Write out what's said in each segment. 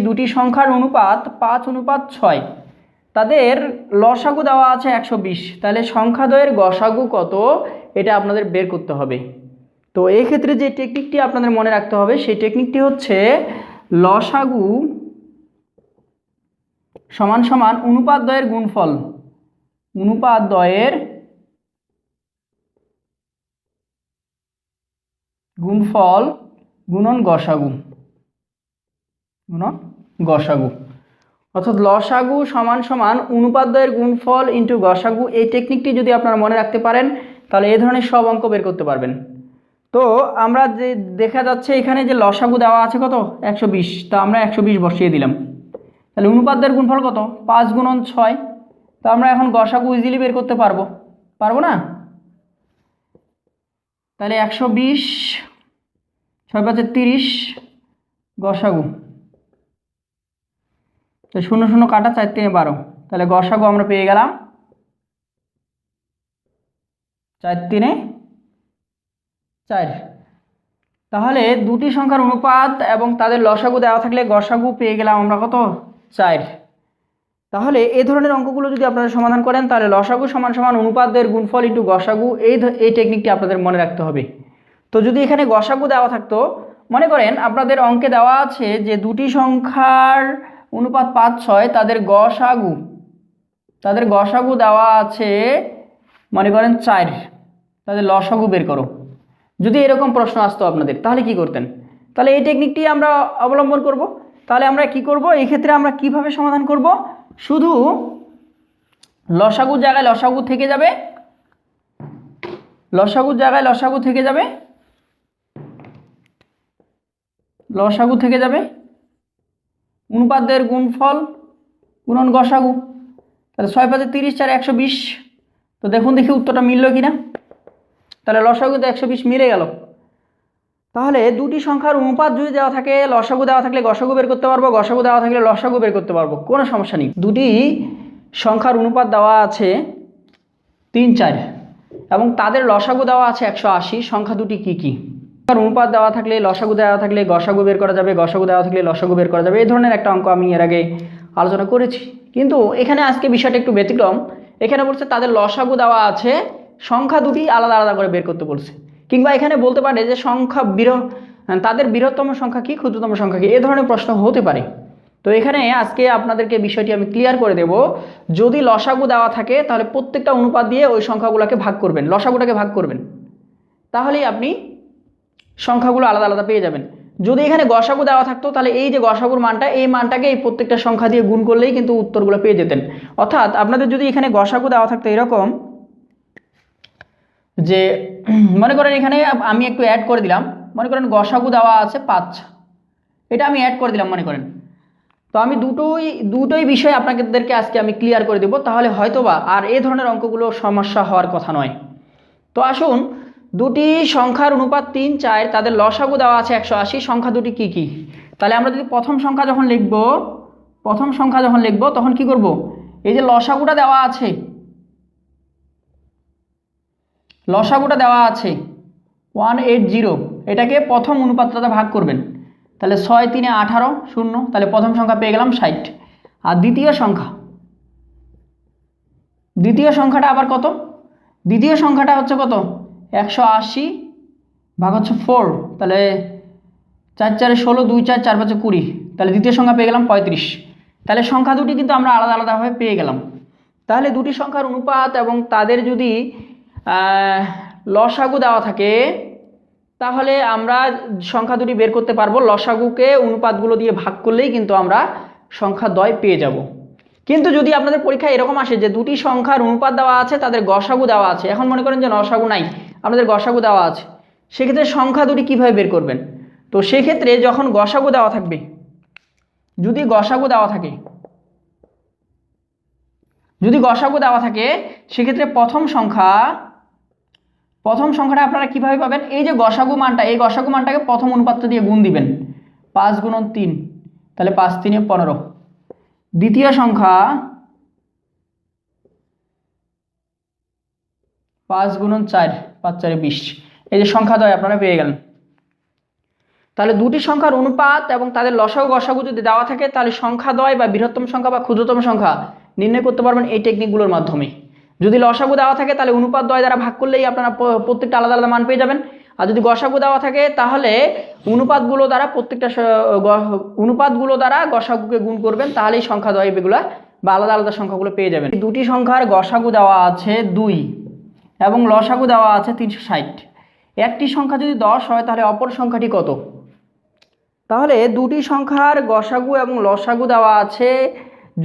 দুটি সংখ্যার অনুপাত পাঁচ, অনুপাত ছয়। তাদের লসাগু দেওয়া আছে একশো বিশ। তাহলে সংখ্যাদ্বয়ের গসাগু কত? এটা আপনাদের বের করতে হবে। তো ক্ষেত্রে যে টেকনিকটি আপনাদের মনে রাখতে হবে, সেই টেকনিকটি হচ্ছে লসাগু সমান সমান অনুপাত দ্বয়ের গুণফল। অনুপাত দ্বয়ের গুণফল গুণন গসাগু। গুণন গসাগু। অর্থাৎ লসাগু সমান সমান অনুপাদ্যয়ের গুণফল ইন্টু গসাগু, এই টেকনিকটি যদি আপনারা মনে রাখতে পারেন, তাহলে এই ধরনের সব অঙ্ক বের করতে পারবেন। তো আমরা যে দেখা যাচ্ছে এখানে যে লসাগু দেওয়া আছে কত? একশো বিশ। তা আমরা একশো বিশ বসিয়ে দিলাম। তাহলে অনুপাদ্যের গুণফল কত? পাঁচ গুণন ছয়। তো আমরা এখন গসাগু ইজিলি বের করতে পারব। পারব না? তাহলে একশো বিশ, ছয় পাঁচে তিরিশ, গসাগু। তো শূন্য শূন্য কাটা চার তিনে বারো। তাহলে গসাগু আমরা পেয়ে গেলাম চার তিনে চার। তাহলে দুটি সংখ্যার অনুপাত এবং তাদের লসাগু দেওয়া থাকলে গসাগু পেয়ে গেলাম আমরা কত? চার। তাহলে এই ধরনের অঙ্কগুলো যদি আপনারা সমাধান করেন, তাহলে লসাগু সমান সমান অনুপাতদের গুণফল ইন্টু গসাগু, এই এই টেকনিকটি আপনাদের মনে রাখতে হবে। তো যদি এখানে গসাগু দেওয়া থাকতো, মনে করেন আপনাদের অঙ্কে দেওয়া আছে যে দুটি সংখ্যার অনুপাত পাঁচ ছয়, তাদের গসাগু। তাদের গসাগু দেওয়া আছে, মনে করেন চার। তাদের লসাগু বের করো। যদি এরকম প্রশ্ন আসতো আপনাদের, তাহলে কি করতেন? তাহলে এই টেকনিকটি আমরা অবলম্বন করব। তাহলে আমরা কি করব? এই ক্ষেত্রে আমরা কীভাবে সমাধান করব? শুধু লসাগুর জায়গায় লসাগু থেকে যাবে। লসাগুর জায়গায় লসাগু থেকে যাবে। লসাগু থেকে যাবে। অনুপাদ্যের গুণফল গুণন গসাগু। তাহলে ছয় পাঁচে তিরিশ, চার একশো বিশ। তো দেখুন দেখি উত্তরটা মিললো কি না তাহলে লসাগু তো একশো বিশ মিলে গেল। তাহলে দুটি সংখ্যার অনুপাত যদি দেওয়া থাকে, লসাগু দেওয়া থাকলে গসাগু বের করতে পারব, গসাগু দেওয়া থাকলে লসাগু বের করতে পারব, কোনো সমস্যা নেই। দুটি সংখ্যার অনুপাত দেওয়া আছে তিন, চার। এবং তাদের লসাগু দেওয়া আছে একশো আশি, সংখ্যা দুটি কী কী? সংখ্যার অনুপাত দেওয়া থাকলে লসাগু দেওয়া থাকলে গসাগু বের করা যাবে, গসাগু দেওয়া থাকলে লসাগু বের করা যাবে, এই ধরনের একটা অঙ্ক আমি এর আগে আলোচনা করেছি। কিন্তু এখানে আজকে বিষয়টা একটু ব্যতিক্রম। এখানে বলছে তাদের লসাগু দেওয়া আছে, সংখ্যা দুটি আলাদা আলাদা করে বের করতে বলছে। কিংবা এখানে বলতে পারে যে সংখ্যা বৃহ তাদের বৃহত্তম সংখ্যা কি, ক্ষুদ্রতম সংখ্যা কি, এ ধরনের প্রশ্ন হতে পারে। তো এখানে আজকে আপনাদেরকে বিষয়টি আমি ক্লিয়ার করে দেব। যদি লসাগু দেওয়া থাকে, তাহলে প্রত্যেকটা অনুপাত দিয়ে ওই সংখ্যাগুলোকে ভাগ করবেন, লসাগুটাকে ভাগ করবেন। তাহলেই আপনি সংখ্যাগুলো আলাদা আলাদা পেয়ে যাবেন। যদি এখানে গসাগু দেওয়া থাকতো, তাহলে এই যে গসাগুর মানটা, এই মানটাকে এই প্রত্যেকটা সংখ্যা দিয়ে গুণ করলেই কিন্তু উত্তরগুলো পেয়ে যেতেন। অর্থাৎ আপনাদের যদি এখানে গসাগু দেওয়া থাকতো এরকম, যে মনে করেন এখানে আমি একটু অ্যাড করে দিলাম, মনে করেন গসাগু দেওয়া আছে পাঁচ। এটা আমি অ্যাড করে দিলাম মনে করেন। তো আমি দুটোই দুটোই বিষয় আপনাদেরকে আজকে আমি ক্লিয়ার করে দেবো, তাহলে হয়তোবা আর এই ধরনের অঙ্কগুলো সমস্যা হওয়ার কথা নয়। তো আসুন দুটি সংখ্যার অনুপাত তিন চার, তাদের লসাগু দেওয়া আছে একশো আশি, সংখ্যা দুটি কি কি? তাহলে আমরা যদি প্রথম সংখ্যা যখন লিখব, প্রথম সংখ্যা যখন লিখব, তখন কি করব? এই যে লসাগুটা দেওয়া আছে, লসাগুটা দেওয়া আছে ওয়ান এইট জিরো এটাকে প্রথম অনুপাতটাতে ভাগ করবেন। তাহলে ছয় তিনে আঠারো, শূন্য, তাহলে প্রথম সংখ্যা পেয়ে গেলাম ষাট। আর দ্বিতীয় সংখ্যা, দ্বিতীয় সংখ্যাটা আবার কত? দ্বিতীয় সংখ্যাটা হচ্ছে কত? একশো আশি, ভাগ হচ্ছে ফোর তাহলে চার চারে ষোলো, দুই চার চার পাঁচে কুড়ি, তাহলে দ্বিতীয় সংখ্যা পেয়ে গেলাম পঁয়ত্রিশ। তাহলে সংখ্যা দুটি কিন্তু আমরা আলাদা আলাদাভাবে পেয়ে গেলাম। তাহলে দুটি সংখ্যার অনুপাত এবং তাদের যদি লসাগু দেওয়া থাকে, তাহলে আমরা সংখ্যা দুটি বের করতে পারব। লসাগুকে অনুপাতগুলো দিয়ে ভাগ করলেই কিন্তু আমরা সংখ্যা দয় পেয়ে যাব। কিন্তু যদি আপনাদের পরীক্ষায় এরকম আসে যে দুটি সংখ্যার অনুপাত দেওয়া আছে, তাদের গসাগু দেওয়া আছে, এখন মনে করেন যে নসাগু নাই আপনাদের গসাগু দেওয়া আছে। সেক্ষেত্রে সংখ্যা দুটি কীভাবে বের করবেন? তো সেক্ষেত্রে যখন গসাগু দেওয়া থাকবে, যদি গসাগু দেওয়া থাকে, যদি গসাগু দেওয়া থাকে, সেক্ষেত্রে প্রথম সংখ্যা, প্রথম সংখ্যাটা আপনারা কীভাবে পাবেন? এই যে গসাগু মানটা, এই গসাগু মানটাকে প্রথম অনুপাতটা দিয়ে গুণ দিবেন। পাঁচ গুণন তিন, তাহলে পাঁচ তিনে পনেরো। দ্বিতীয় সংখ্যা, পাঁচ গুণন চার পাঁচ চারে বিশ। এই যে সংখ্যা দয় আপনারা পেয়ে গেলেন। তাহলে দুটি সংখ্যার অনুপাত এবং তাদের লসাগু গসাগু যদি দেওয়া থাকে, তাহলে সংখ্যাদ্বয় বা বৃহত্তম সংখ্যা বা ক্ষুদ্রতম সংখ্যা নির্ণয় করতে পারবেন এই টেকনিকগুলোর মাধ্যমে যদি লসাগু দেওয়া থাকে, তাহলে অনুপাত দ্বয় দ্বারা ভাগ করলেই আপনারা প্রত্যেকটা আলাদা আলাদা মান পেয়ে যাবেন। আর যদি গসাগু দেওয়া থাকে, তাহলে অনুপাতগুলো দ্বারা প্রত্যেকটা অনুপাতগুলো দ্বারা গসাগুকে গুণ করবেন, তাহলেই সংখ্যা দ্বয় এগুলা বা আলাদা আলাদা সংখ্যাগুলো পেয়ে যাবেন। দুটি সংখ্যার গসাগু দেওয়া আছে দুই। এবং লসাগু দেওয়া আছে তিনশো ষাট। একটি সংখ্যা যদি দশ হয়, তাহলে অপর সংখ্যাটি কত? তাহলে দুটি সংখ্যার গসাগু এবং লসাগু দেওয়া আছে।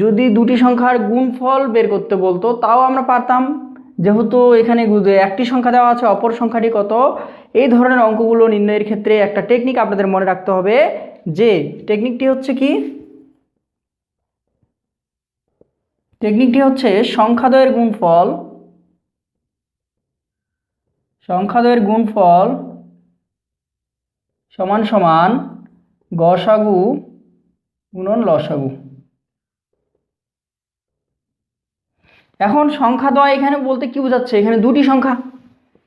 যদি দুটি সংখ্যার গুণফল বের করতে বলতো, তাও আমরা পারতাম। যেহেতু এখানে একটি সংখ্যা দেওয়া আছে, অপর সংখ্যাটি কত? এই ধরনের অঙ্কগুলো নির্ণয়ের ক্ষেত্রে একটা টেকনিক আপনাদের মনে রাখতে হবে যে, টেকনিকটি হচ্ছে কি? টেকনিকটি হচ্ছে সংখ্যাদয়ের গুণফল সংখ্যাদয়ের গুণফল সমান সমান গসাগু গুণন লসাগু। এখন সংখ্যাদ্বয় এখানে বলতে কি বোঝাচ্ছে? এখানে দুটি সংখ্যা।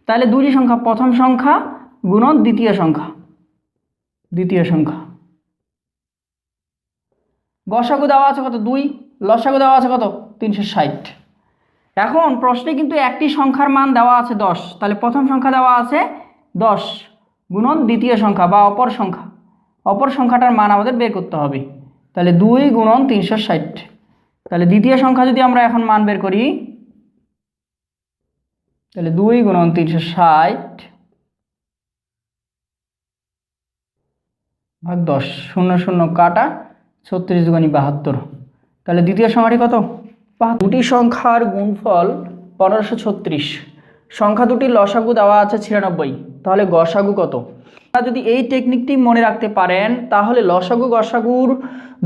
তাহলে দুটি সংখ্যা। প্রথম সংখ্যা গুণন দ্বিতীয় সংখ্যা। দ্বিতীয় সংখ্যা। গসাগু দেওয়া আছে কত? দুই। লসাগু দেওয়া আছে কত? তিনশো ষাট। এখন প্রশ্নে কিন্তু একটি সংখ্যার মান দেওয়া আছে দশ। তাহলে প্রথম সংখ্যা দেওয়া আছে দশ গুণন দ্বিতীয় সংখ্যা বা অপর সংখ্যা। অপর সংখ্যাটার মান আমাদের বের করতে হবে। তাহলে দুই গুণন তিনশো ষাট। তাহলে দ্বিতীয় সংখ্যা যদি আমরা এখন মান বের করি, তাহলে দুই গুণন তিনশো ষাট ভাগ দশ, শূন্য শূন্য কাটা ছত্রিশ দুগুণী বাহাত্তর। তাহলে দ্বিতীয় সংখ্যাটি কত। দুটি সংখ্যার গুণফল পনেরোশো ছত্রিশ। সংখ্যা দুটির লসাগু দেওয়া আছে ছিয়ানব্বই। তাহলে গসাগু কত? আপনারা যদি এই টেকনিকটি মনে রাখতে পারেন, তাহলে লসাগু গসাগুর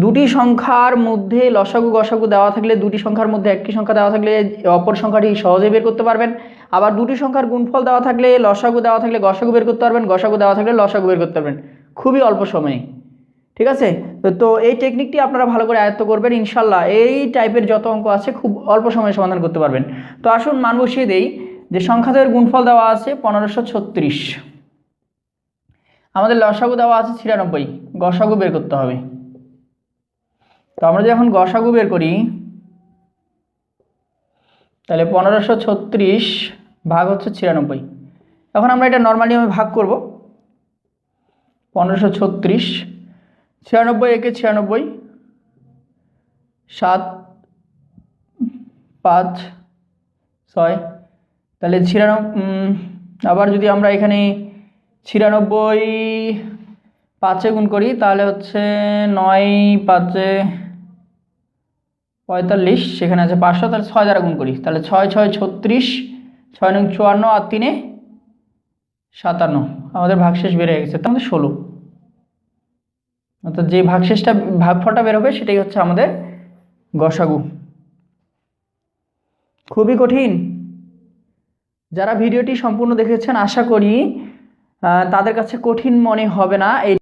দুটি সংখ্যার মধ্যে লসাগু গসাগু দেওয়া থাকলে দুটি সংখ্যার মধ্যে একটি সংখ্যা দেওয়া থাকলে অপর সংখ্যাটি সহজে বের করতে পারবেন। আবার দুটি সংখ্যার গুণফল দেওয়া থাকলে লসাগু দেওয়া থাকলে গসাগু বের করতে পারবেন, গসাগু দেওয়া থাকলে লসাগু বের করতে পারবেন। খুবই অল্প সময়ে। ঠিক আছে? তো- এই টেকনিকটি আপনারা ভালো করে আয়ত্ত করবেন, ইনশাল্লাহ এই টাইপের যত অঙ্ক আছে খুব অল্প সময়ে সমাধান করতে পারবেন। তো আসুন মান বসিয়ে দেই, যে সংখ্যাদের গুণফল দেওয়া আছে পনেরোশো ছত্রিশ। আমাদের লসাগু দেওয়া আছে ছিয়ানব্বই, গসাগু বের করতে হবে। তো আমরা যদি এখন গসাগু বের করি, তাহলে পনেরোশো ছত্রিশ ভাগ হচ্ছে ছিয়ানব্বই। এখন আমরা এটা নর্মালি আমি ভাগ করব। পনেরোশো ছত্রিশ ছিয়ানব্বই, একে ছিয়ানব্বই, সাত, পাঁচ, ছয়, তাহলে ছিয়ানব্বই আবার যদি আমরা এখানে ছিয়ানব্বই পাঁচে গুণ করি, তাহলে হচ্ছে নয় পাঁচে পঁয়তাল্লিশ, সেখানে আছে পাঁচশো, তাহলে ছয় দ্বারা গুণ করি, তাহলে ছয় ছয়, ছত্রিশ, ছয় নং চুয়ান্ন আর তিনে সাতান্ন, আমাদের ভাগশেষ বেড়ে গেছে মধ্যে ষোলো। অর্থাৎ যে ভাগশেষটা, ভাগফলটা বেরোবে সেটাই হচ্ছে আমাদের গসাগু। খুবই কঠিন। যারা ভিডিওটি সম্পূর্ণ দেখেছেন, আশা করি তাদের কাছে কঠিন মনে হবে না। এই